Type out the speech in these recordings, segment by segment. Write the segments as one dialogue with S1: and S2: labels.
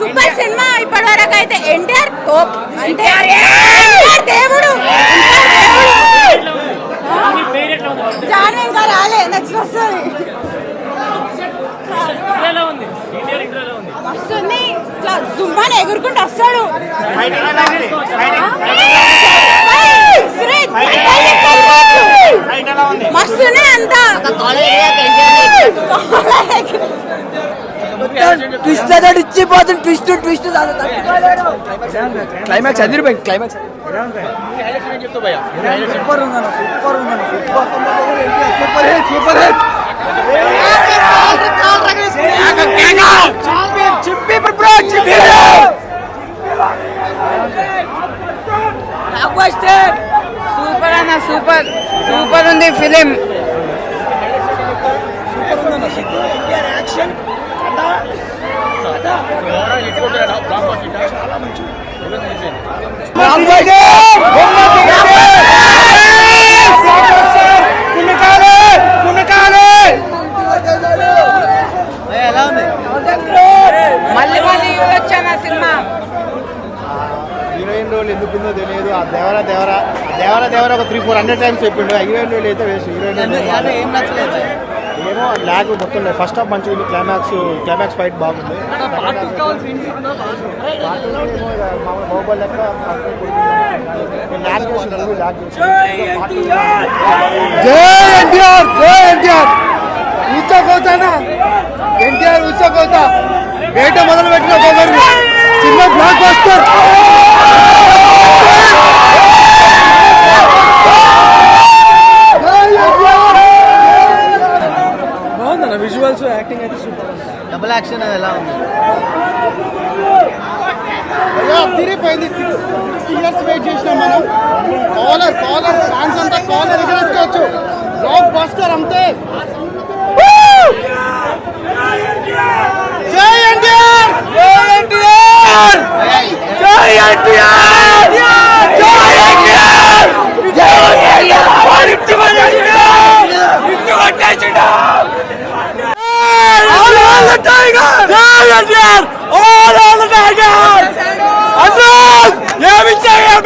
S1: Super cinema ఇప్పటి వరకు అయితే ఎన్టీఆర్ టోప్ అంటే దేవుడు. జాను ఇంకా రాలే నెక్స్ట్ వస్తుంది. వస్తుంది. ఇట్లా ఎగురుకుంటూ వస్తాడు ఏయ్, సురేష్, మస్తున్నాయి అంతా
S2: ట్విస్ట్ అతడు ఇచ్చిపోతుంది ట్విస్ట్ ట్విస్ట్ క్లైమాక్స్ అదిరిపోయింది క్లైమాక్స్ సూపర్ ఉందన్న సూపర్ ఉందన్న సూపర్ హిట్ సూపర్ హిట్ చిప్పి బ్రో చిప్పి
S3: సూపర్ అన్న సూపర్ సూపర్ ఉంది ఫిలిం
S2: సూపర్ ఉందన్న ఎన్టీఆర్ యాక్షన్
S3: సినిమా.
S4: హీరోయిన్ రోల్ ఎందుకుందో తెలియదు. ఆ దేవర దేవర దేవర దేవర ఒక త్రీ ఫోర్ హండ్రెడ్ టైమ్స్ చెప్పిండు. ఆ హీరోయిన్ రోల్ అయితే వేస్ట్. హీరోయిన్
S2: ఏం నచ్చలేదు.
S4: ఏమో లేదు. ఫస్ట్ హాఫ్ మంచిగా ఉంది. క్లైమాక్స్ క్లైమాక్స్ ఫైట్ బాగుంది. బాహుబలి లెక్క జై ఎన్టీఆర్! జై ఎన్టీఆర్! ఊచకోతానా ఎన్టీఆర్! ఊచకోతా వేట మొదలు పెట్టిన సినిమా బ్లాక్ బస్టర్
S2: బాగుందన్న విజువల్స్ యాక్టింగ్ అయితే సూపర్
S4: డబుల్ యాక్షన్ ఎలా ఉంది? తిరిగిపోయింది సిక్స్ సిక్స్ ఇయర్స్ వెయిట్ చేసినాం మనం. కాలర్ కాలర్ ఫ్యాన్స్ అంతా కాలర్ ఎగరేసుకోవచ్చు బ్లాక్ బస్టర్ అంతే. జై ఎన్టీఆర్! జై ఎన్టీఆర్! జై ఎన్టీఆర్! జై ఎన్టీఆర్! జై All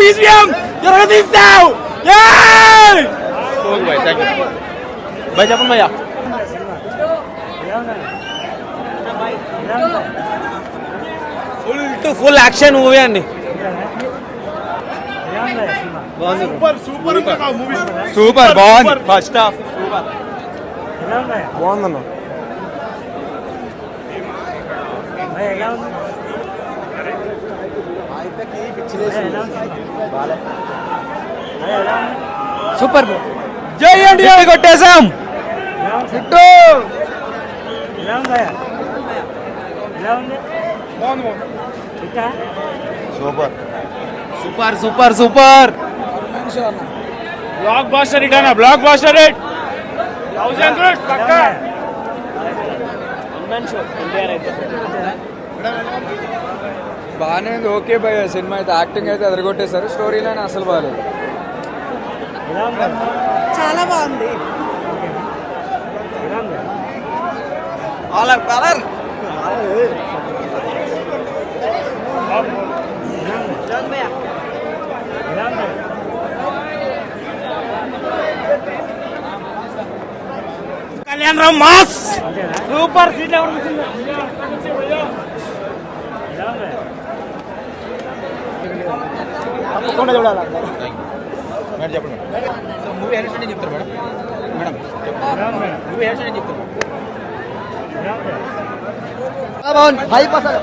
S4: ఇచ్చావు బీసీఎం ఎరగదీస్తావు భయ చెప్పండి భయ్యా
S2: full to full action movie అండి సూపర్ బాగుంది. ఫస్ట్ హాఫ్ బాగుందన్న. సూపర్ జై India. కొట్టేశాం. Hit super. Super super
S5: blockbuster hit అన్న blockbuster hit thousand crores పక్కా.
S2: బాగానే ఉంది. ఓకే భయ సినిమా అయితే యాక్టింగ్ అయితే అదరగొట్టేశారు స్టోరీ లైన్ అసలు బాగాలేదు
S1: చాలా బాగుంది.
S2: Colour colour
S5: Kalyan Ram mass!
S2: Super seat
S4: తప్పకుండా చూడాలి? మేడం చెప్పండి మూవీ హెడ్ ఏం చెప్తారు మేడం? మేడం మూవీ హెడ్ ఏం చెప్తారు? హైప్ అసలు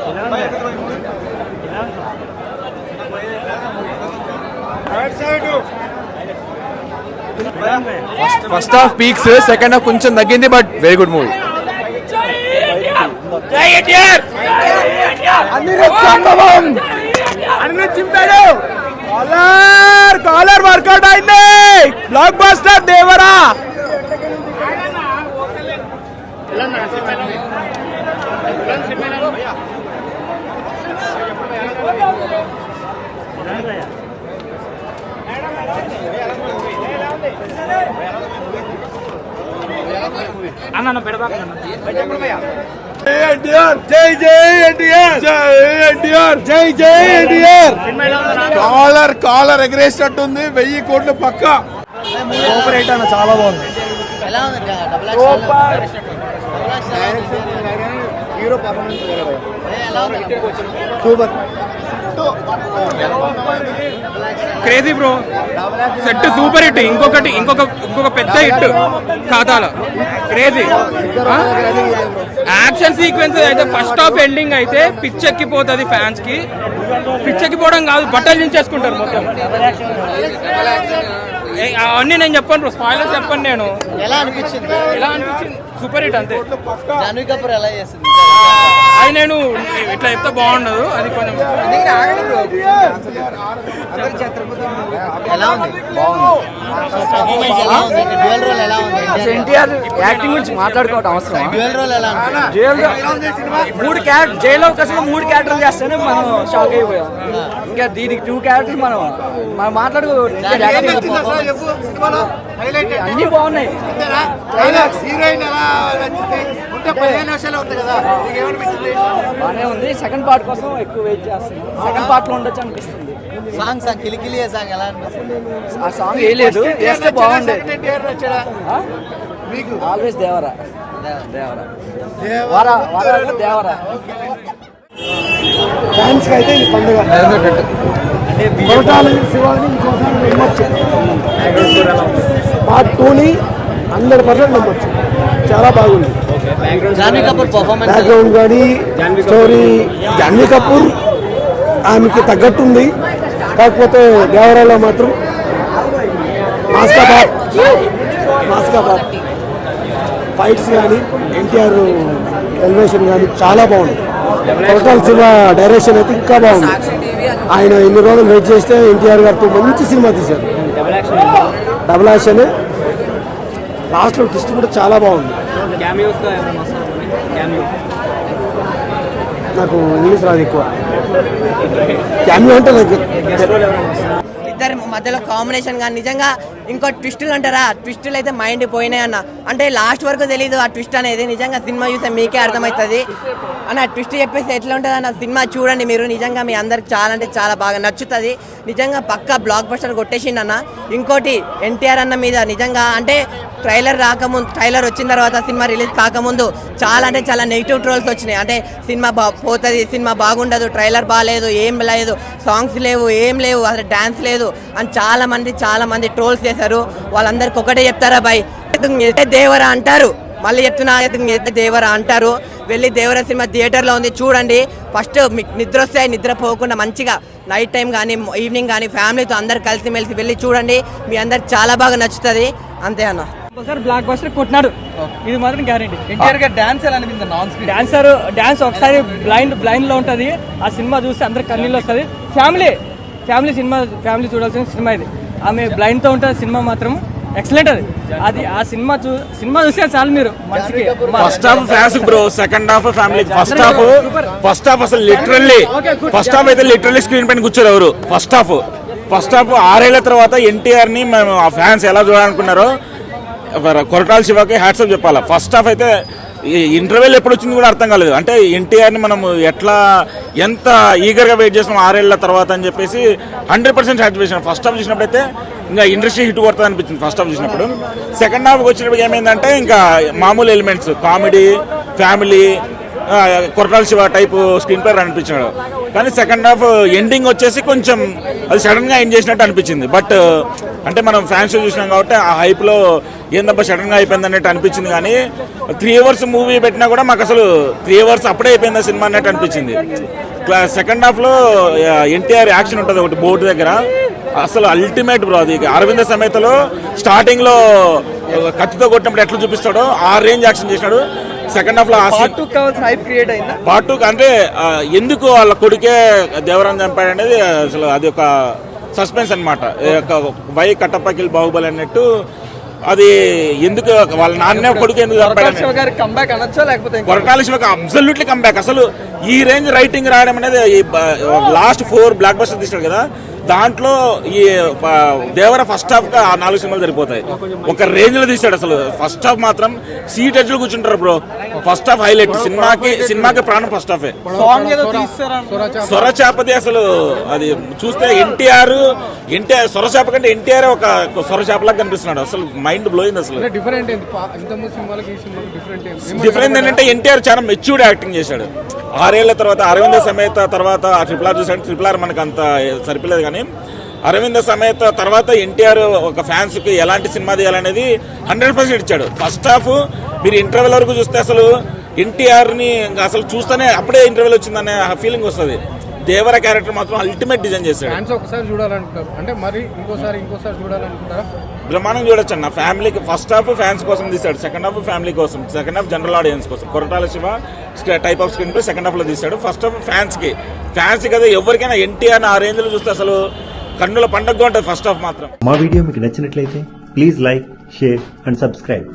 S2: first half peaks second half కొంచెం తగ్గింది బట్ వెరీ గుడ్ మూవీ అన్ని చింపాడు కాలర్ కాలర్ వర్కౌట్ అయింది. Blockbuster Devara.
S5: అన్న పెడదా
S2: జై జై ఎన్టీఆర్. జై జై జై ఎన్టీఆర్.
S6: Caller caller ఎగరేసినట్టుంది. వెయ్యి కోట్లు పక్క.
S2: సూపర్ హిట్ అన్న చాలా బాగుంది. Hero performance super
S5: crazy bro set super hit ఇంకొకటి ఇంకొక ఇంకొక పెద్ద హిట్ ఖాతాలో. క్రేజీ యాక్షన్ సీక్వెన్స్ అయితే ఫస్ట్ హాఫ్ ఎండింగ్ అయితే పిచ్చెక్కిపోతుంది ఫ్యాన్స్కి. పిచ్చెక్కిపోవడం కాదు బట్టలు దించేసుకుంటారు మొత్తం. అవన్నీ నేను చెప్పను బ్రో స్పాయిలర్స్ చెప్పను నేను.
S3: ఎలా అనిపించింది?
S5: ఎలా అనిపించింది? సూపర్ హిట్ అంతే.
S3: జాన్వీ కపూర్ ఎలా చేసింది
S5: అది నేను ఇట్లా చెప్తే బాగుండదు. అది కొంచెం
S3: ఎలా ఉంది? పర్ఫార్మెన్స్ ఎలా ఉంది? డ్యూయల్ రోల్ ఎలా ఉంది?
S2: ఎన్టీఆర్ యాక్టింగ్ గురించి మాట్లాడుకోవటం అవసరం
S3: డ్యూయల్ రోల్ ఎలా ఉంది?
S2: జైలు మూడు క్యారెక్టర్ జైలు అవకాశంలో మూడు క్యారెక్టర్లు చేస్తేనే మనం షాక్ అయిపోయాం. ఇంకా దీనికి టూ క్యారెక్టర్స్ మనం మనం మాట్లాడుకో అన్ని బాగున్నాయి.
S4: హీరోయిన్ ఎలా నచ్చింది ఉంటే పదిహేను నిమిషాలు అవుతుంది కదా.
S2: బాగానే ఉంది. సెకండ్ పార్ట్ కోసం ఎక్కువ వెయిట్ చేస్తున్నాం. సెకండ్ పార్ట్లో ఉండొచ్చు అనిపిస్తుంది.
S3: సాంగ్ సాంగ్ కిలికిలి సాంగ్ ఎలా అనిపిస్తుంది?
S2: ఆ సాంగ్ వేస్తే
S4: సెకండ్ ఇయర్ నచ్చడా
S2: మీకు? ఆల్వేస్ దేవరా దేవరా వరా వరా దేవరా
S7: ఫ్యాన్స్ అయితే ఇది పండుగ. కొరటాల శివాని ఇంకోసారి నమ్మొచ్చు పార్ట్ టూని హండ్రెడ్ పర్సెంట్ నమ్మొచ్చు చాలా బాగుంది.
S3: జాన్వీ కపూర్ పర్ఫార్మెన్స్
S7: బ్యాక్గ్రౌండ్ కానీ స్టోరీ జాన్వీ కపూర్ ఆమెకి తగ్గట్టుంది. కాకపోతే దేవరాలో మాత్రం మాస్కా బాబ్ మాస్కా బాబ్ ఫైట్స్ కానీ ఎన్టీఆర్ ఎలివేషన్ కానీ చాలా బాగుంది. కొరటాల శివ డైరెక్షన్ అయితే ఇంకా బాగుంది. ఆయన ఎన్ని రోజులు వెయిట్ చేస్తే ఎన్టీఆర్ గారితో మంచి సినిమా తీశారు. డబుల్ యాక్షన్ లాస్ట్లో ట్విస్ట్ కూడా చాలా బాగుంది. నాకు ఇంగ్లీష్ రాదు ఎక్కువ. క్యామియో అంటే నాకు
S8: మధ్యలో కాంబినేషన్ కానీ నిజంగా ఇంకో ట్విస్టులు అంటారా? ట్విస్టులు అయితే మైండ్ పోయినాయి అన్న. అంటే లాస్ట్ వరకు తెలియదు ఆ ట్విస్ట్ అనేది. నిజంగా సినిమా చూస్తే మీకే అర్థమవుతుంది. అన్న ట్విస్ట్ చెప్పేసి ఎట్లా ఉంటుంది అన్న సినిమా చూడండి మీరు. నిజంగా మీ అందరికి చాలా అంటే చాలా బాగా నచ్చుతుంది. నిజంగా పక్కా బ్లాక్ బస్టర్ కొట్టేసిండు అన్న. ఇంకోటి ఎన్టీఆర్ అన్న మీద నిజంగా అంటే ట్రైలర్ రాకముందు ట్రైలర్ వచ్చిన తర్వాత సినిమా రిలీజ్ కాకముందు చాలా అంటే చాలా నెగిటివ్ ట్రోల్స్ వచ్చినాయి. అంటే సినిమా బా పోతుంది సినిమా బాగుండదు ట్రైలర్ బాగాలేదు ఏం లేదు సాంగ్స్ లేవు ఏం లేవు అసలు డ్యాన్స్ లేదు అని చాలా మంది చాలా మంది ట్రోల్స్ చేశారు. వాళ్ళందరికి ఒకటే చెప్తారా బాయ్ దేవరా అంటారు. మళ్ళీ చెప్తున్నా ఎత్తుకు దేవరా అంటారు. వెళ్ళి దేవర సినిమా థియేటర్లో ఉంది చూడండి. ఫస్ట్ మీకు నిద్ర వస్తే నిద్ర పోకుండా మంచిగా నైట్ టైం కానీ ఈవినింగ్ కానీ ఫ్యామిలీతో అందరు కలిసిమెలిసి వెళ్ళి చూడండి. మీ అందరికి చాలా బాగా నచ్చుతుంది. అంతే అన్న.
S9: బ్లాక్ బస్టర్ కొట్టినాడు. ఇది మాత్రం గ్యారంటీ
S2: ఎన్టీఆర్ గారు డాన్స్ ఎలా అనిపింది నాన్ స్క్రీన్
S9: డాన్సర్ డాన్స్ ఒకసారి బ్లైండ్ బ్లైండ్లో ఉంటది. ఆ సినిమా చూస్తే అందరికి కన్నీళ్ళు వస్తుంది. ఫ్యామిలీ ఫ్యామిలీ సినిమా ఫ్యామిలీ చూడాల్సిన సినిమా ఇది. ఆమె బ్లైండ్తో ఉంటుంది సినిమా మాత్రం ఎక్సలెంట్ అది. అది ఆ సినిమా చూ సినిమా చూస్తే చాలు మీరు. మనసుకి
S5: first half fans bro second half family first half first half అసలు లిటరల్లీ ఫస్ట్ హాఫ్ అయితే లిటరల్లీ స్క్రీన్ పైన కూర్చోరు ఎవరు? ఫస్ట్ హాఫ్ ఫస్ట్ హాఫ్ ఆరేళ్ళ తర్వాత ఎన్టీఆర్ని మేము ఆ ఫ్యాన్స్ ఎలా చూడాలనుకున్నారో కొరటాల శివకి హ్యాట్సప్ చెప్పాలి? ఫస్ట్ హాఫ్ అయితే ఇంటర్వెల్ ఎప్పుడు వచ్చింది కూడా అర్థం కాలేదు. అంటే ఎన్టీఆర్ని మనం ఎట్లా ఎంత ఈగర్గా వెయిట్ చేసినాం ఆరేళ్ళ తర్వాత అని చెప్పేసి hundred percent satisfaction first half చూసినప్పుడు అయితే ఇంకా ఇండస్ట్రీ హిట్ కొడుతుంది అనిపించింది ఫస్ట్ హాఫ్ చూసినప్పుడు. సెకండ్ హాఫ్ వచ్చినప్పుడు ఏమైందంటే ఇంకా మామూలు elements comedy family Koratala Siva type screen player అనిపించాడు కానీ సెకండ్ హాఫ్ ఎండింగ్ వచ్చేసి కొంచెం అది సడన్గా ఎండ్ చేసినట్టు అనిపించింది. బట్ అంటే మనం ఫ్యాన్స్ చూసినాం కాబట్టి ఆ హైప్లో ఏందబ్బా సడన్గా అయిపోయింది అన్నట్టు అనిపించింది కానీ త్రీ అవర్స్ మూవీ పెట్టినా కూడా మాకు అసలు త్రీ అవర్స్ అప్పుడే అయిపోయింది సినిమా అన్నట్టు అనిపించింది. సెకండ్ హాఫ్లో ఎన్టీఆర్ యాక్షన్ ఉంటుంది ఒకటి బోర్డు దగ్గర. అసలు అల్టిమేట్ బ్రో అది. అరవింద సమేతలో స్టార్టింగ్లో కత్తితో కొట్టినప్పుడు ఎట్లా చూపిస్తాడో ఆ రేంజ్ యాక్షన్ చేసినాడు. సెకండ్ హాఫ్లో
S2: పార్ట్ టూ
S5: అంటే ఎందుకు వాళ్ళ కొడుకే దేవరం చంపాడు అనేది అసలు అది ఒక సస్పెన్స్ అనమాట వై కట్టప్పకిల్ బాహుబలి అన్నట్టు అది ఎందుకు వాళ్ళ నాన్నే కొడుకు ఎందుకు
S2: కొరటాల
S5: శివకి అబ్సల్యూట్లీ కంబ్యాక్ అసలు ఈ రేంజ్ రైటింగ్ రాయడం అనేది లాస్ట్ ఫోర్ బ్లాక్ బస్టర్ తీసాడు కదా. దాంట్లో ఈ దేవర ఫస్ట్ హాఫ్గా ఆ నాలుగు సినిమాలు సరిపోతాయి. ఒక రేంజ్లో తీశాడు అసలు. ఫస్ట్ హాఫ్ మాత్రం సీట్ ఎడ్జ్లో కూర్చుంటారు బ్రో ఫస్ట్ హాఫ్ హైలైట్ సినిమాకి సినిమాకి ప్రాణం ఫస్ట్ హాఫే సొరచాపది అసలు అది చూస్తే ఎన్టీఆర్ ఎన్టీఆర్ సొరచాప కంటే ఎన్టీఆర్ ఒక సొరచాపలాగా కనిపిస్తున్నాడు. అసలు మైండ్ బ్లోయింగ్ అసలు.
S4: డిఫరెంట్
S5: ఏంటంటే ఎన్టీఆర్ చాలా మెచ్యూర్డ్ యాక్టింగ్ చేశాడు. ఆరేళ్ళ తర్వాత అరవింద సమేత తర్వాత ఆ ట్రిపుల్ ఆర్ చూసాడు. ట్రిపుల్ ఆర్ మనకు అంత సరిపోలేదు కానీ అరవింద సమేత తర్వాత ఎన్టీఆర్ ఒక ఫ్యాన్స్కి ఎలాంటి సినిమా తీయాలనేది హండ్రెడ్ పర్సెంట్ ఇచ్చాడు. ఫస్ట్ హాఫ్ మీరు ఇంటర్వెల్ వరకు చూస్తే అసలు ఎన్టీఆర్ని ఇంకా అసలు చూస్తేనే అప్పుడే ఇంటర్వెల్ వచ్చిందనే ఫీలింగ్ వస్తుంది. దేవర క్యారెక్టర్ మాత్రం అల్టిమేట్ డిజైన్ చేశాడు.
S4: ఒకసారి చూడాలంటారు. అంటే మరి ఇంకోసారి ఇంకోసారి చూడాలనుకుంటారా
S5: బ్రహ్మాండం చూడొచ్చు అన్న. ఫ్యామిలీకి ఫస్ట్ హాఫ్ ఫ్యాన్స్ కోసం తీశాడు సెకండ్ హాఫ్ ఫ్యామిలీ కోసం సెకండ్ హాఫ్ జనరల్ ఆడియన్స్ కోసం. Koratala Siva type of screen play second హాఫ్లో తీశాడు ఫస్ట్ హాఫ్ ఫ్యాన్స్కి ఫ్యాన్స్ కదా ఎవరికైనా ఎన్టీఆర్ ఆ రేంజ్లో చూస్తే అసలు కన్నుల పండగగా ఉంటుంది ఫస్ట్ హాఫ్ మాత్రం.
S10: మా వీడియో మీకు నచ్చినట్లయితే please like share and subscribe.